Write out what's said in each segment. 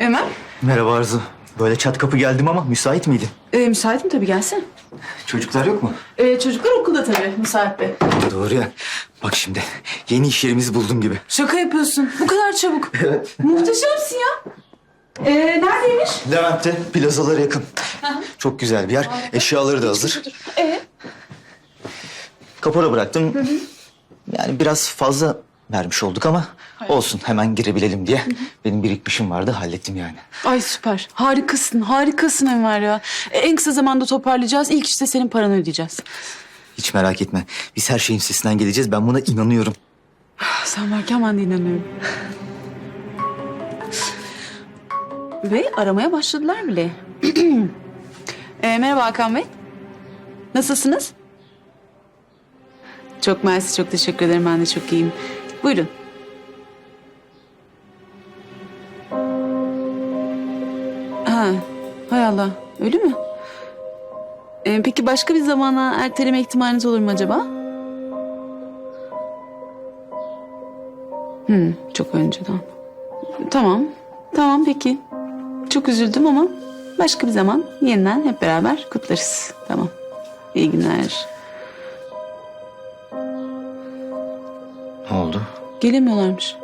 Ömer, Merhaba Arzu. Böyle çat kapı geldim ama müsait miydin? e, müsaitim tabii gelsin. Çocuklar yok mu? E, çocuklar okulda tabii, müsaitte. Doğru ya. Bak şimdi yeni iş yerimizi buldum gibi. Şaka yapıyorsun, bu kadar çabuk. Evet. Muhteşemsin ya. E, neredeymiş? Levent'te plazalara yakın. Çok güzel bir yer. Eşyaları da hazır. E, Kapora bıraktım. Yani biraz fazla vermiş olduk ama olsun hemen girebilelim diye. Benim birikmişim vardı hallettim yani. ay süper, harikasın, harikasın Ömer ya. E, en kısa zamanda toparlayacağız, ilk işte senin paranı ödeyeceğiz. Hiç merak etme. Biz her şeyin üstesinden geleceğiz. Ben buna inanıyorum. Sen varken ben de inanıyorum. Ve aramaya başladılar bile. e, merhaba Hakan Bey. Nasılsınız? Çok mersi, çok teşekkür ederim. Ben de çok iyiyim. Buyurun. Ha, hay Allah. Öyle mi? E, peki başka bir zamana erteleme ihtimaliniz olur mu acaba? Hmm, çok önceden. Tamam, tamam peki. Çok üzüldüm ama başka bir zaman yeniden hep beraber kutlarız. Tamam. İyi günler. Ne oldu? Gelemiyorlarmış.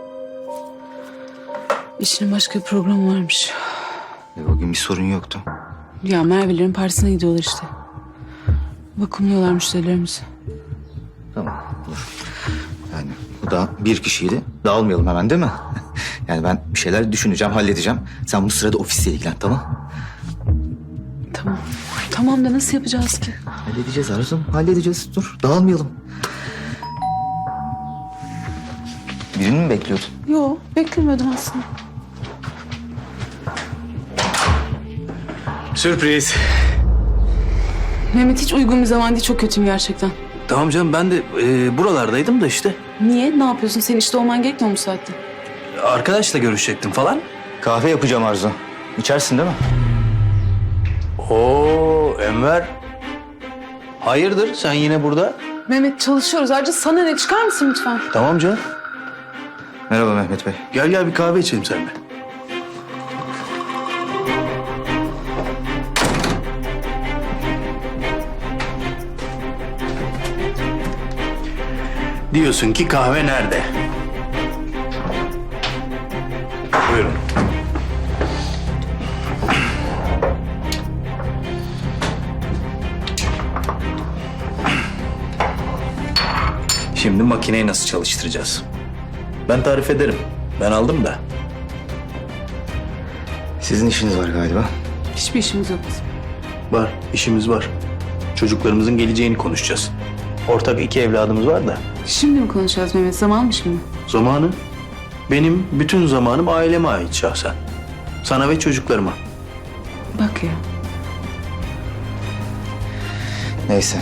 İşinin başka bir programı varmış. E, o gün bir sorun yoktu. Ya Merve'lerin partisine gidiyorlar işte. Bakımlıyorlar müşterilerimizi. Tamam olur. Yani bu da bir kişiydi. Dağılmayalım hemen değil mi? yani ben bir şeyler düşüneceğim, halledeceğim. Sen bu sırada ofisle ilgilen tamam? Tamam. Tamam da nasıl yapacağız ki? Halledeceğiz Arzu'm, halledeceğiz. Dur, dağılmayalım. Birini mi bekliyordun? Yo, beklemiyordum aslında. Sürpriz. Mehmet hiç uygun bir zaman değil. Çok kötüyüm gerçekten. Tamam canım ben de e, buralardaydım da işte. Niye? Ne yapıyorsun? Senin işte olman gerekmiyor mu bu saatte? Arkadaşla görüşecektim falan. Kahve yapacağım Arzu. İçersin değil mi? Oo Enver. Hayırdır sen yine burada? Mehmet çalışıyoruz. Ayrıca sana ne? Çıkar mısın lütfen? Tamam canım. Merhaba Mehmet Bey. Gel gel bir kahve içelim seninle. Diyorsun ki kahve nerede? Buyurun. Şimdi makineyi nasıl çalıştıracağız? Ben tarif ederim. Ben aldım da. Sizin işiniz var galiba. Hiçbir işimiz yok bizim. Var, işimiz var. Çocuklarımızın geleceğini konuşacağız. Ortak iki evladımız var da. Şimdi mi konuşacağız Mehmet? Zaman mı şimdi? Zamanı, benim bütün zamanım aileme ait şahsen. Sana ve çocuklarıma. Bak ya. Neyse.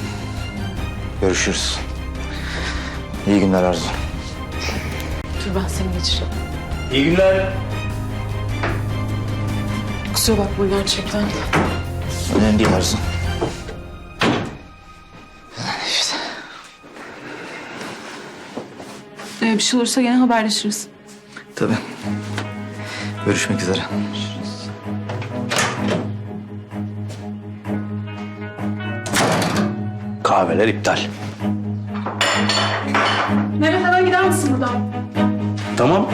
Görüşürüz. İyi günler Arzu. Ben seni geçireyim. İyi günler. Kusura bakma gerçekten. Önemli değil Arzu. İşte. Ee, bir şey olursa gene haberleşiriz. Tabii. Görüşmek üzere. Kahveler iptal. Tamam.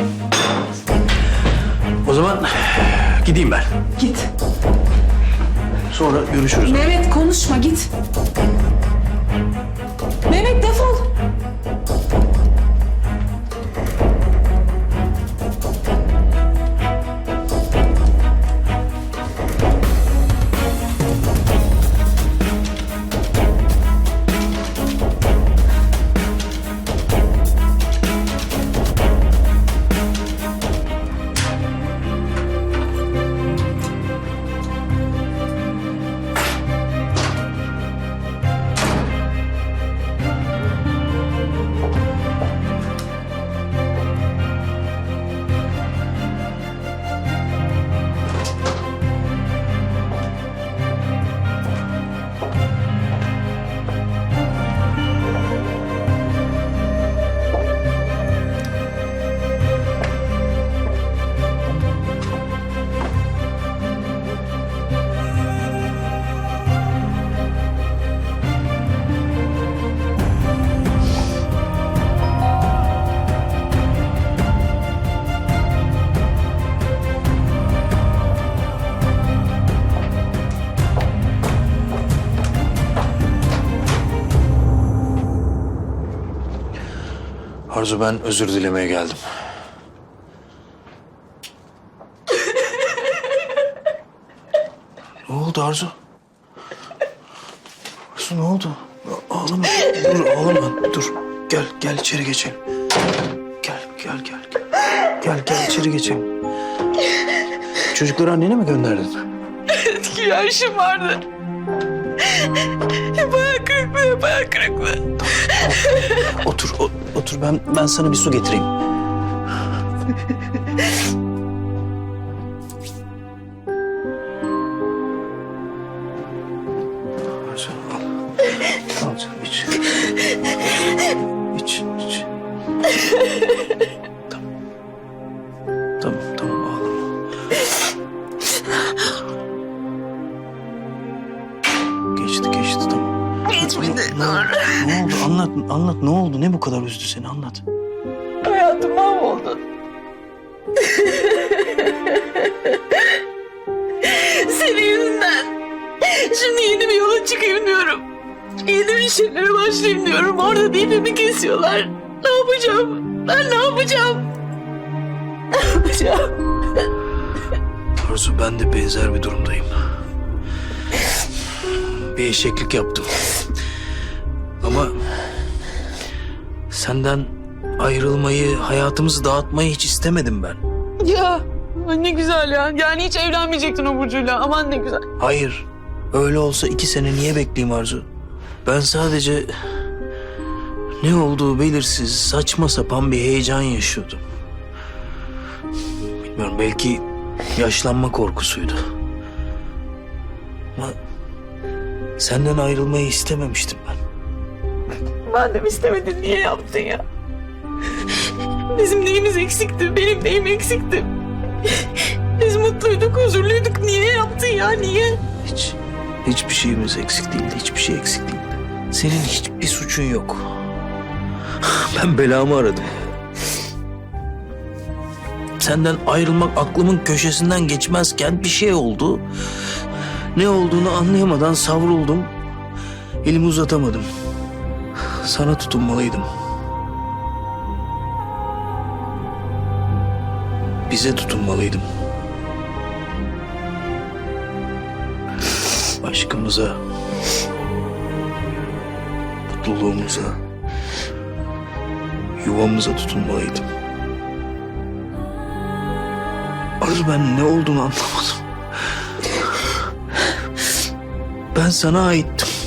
O zaman gideyim ben. Git. Sonra görüşürüz. Mehmet konuşma git. Arzu ben özür dilemeye geldim. ne oldu Arzu? Arzu ne oldu? Ağlama. Dur ağlama. Dur. Gel gel içeri geçelim. Gel gel gel. Gel gel, gel içeri geçelim. Çocukları annene mi gönderdin? Etkili işim vardı. Kırıklığı, hep hayal kırıklığı. Otur, o- otur. Ben ben sana bir su getireyim. Geçmedi. Ne, ne oldu? Anlat, anlat. Ne oldu? Ne bu kadar üzdü seni? Anlat. Hayatım mahvoldu. Senin yüzünden. Şimdi yeni bir yola çıkayım diyorum. Yeni bir şeylere başlayayım diyorum. Orada dibimi kesiyorlar. Ne yapacağım? Ben ne yapacağım? Ne yapacağım? Arzu ben de benzer bir durumdayım. Bir eşeklik yaptım. Ama senden ayrılmayı, hayatımızı dağıtmayı hiç istemedim ben. Ya ne güzel ya. Yani hiç evlenmeyecektin o Burcu'yla. Aman ne güzel. Hayır. Öyle olsa iki sene niye bekleyeyim Arzu? Ben sadece ne olduğu belirsiz, saçma sapan bir heyecan yaşıyordum. Bilmiyorum belki yaşlanma korkusuydu. Ama senden ayrılmayı istememiştim ben. Madem istemedin niye yaptın ya? Bizim neyimiz eksikti? Benim neyim eksikti? Biz mutluyduk, huzurluyduk. Niye yaptın ya? Niye? Hiç, hiçbir şeyimiz eksik değildi. Hiçbir şey eksik değildi. Senin hiçbir suçun yok. Ben belamı aradım. Senden ayrılmak aklımın köşesinden geçmezken bir şey oldu. Ne olduğunu anlayamadan savruldum. Elimi uzatamadım. Sana tutunmalıydım. Bize tutunmalıydım. aşkımıza, mutluluğumuza, yuvamıza tutunmalıydım. Arzu ben ne olduğunu anlamadım. Ben sana aittim.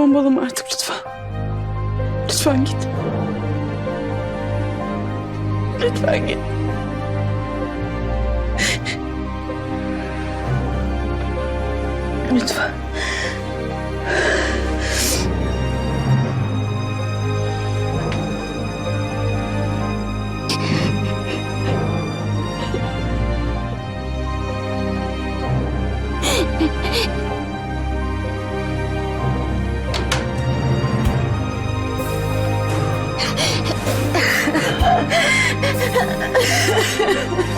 Bombalama artık lütfen. Lütfen git. Lütfen git. Lütfen. 哈哈哈哈哈！哈哈。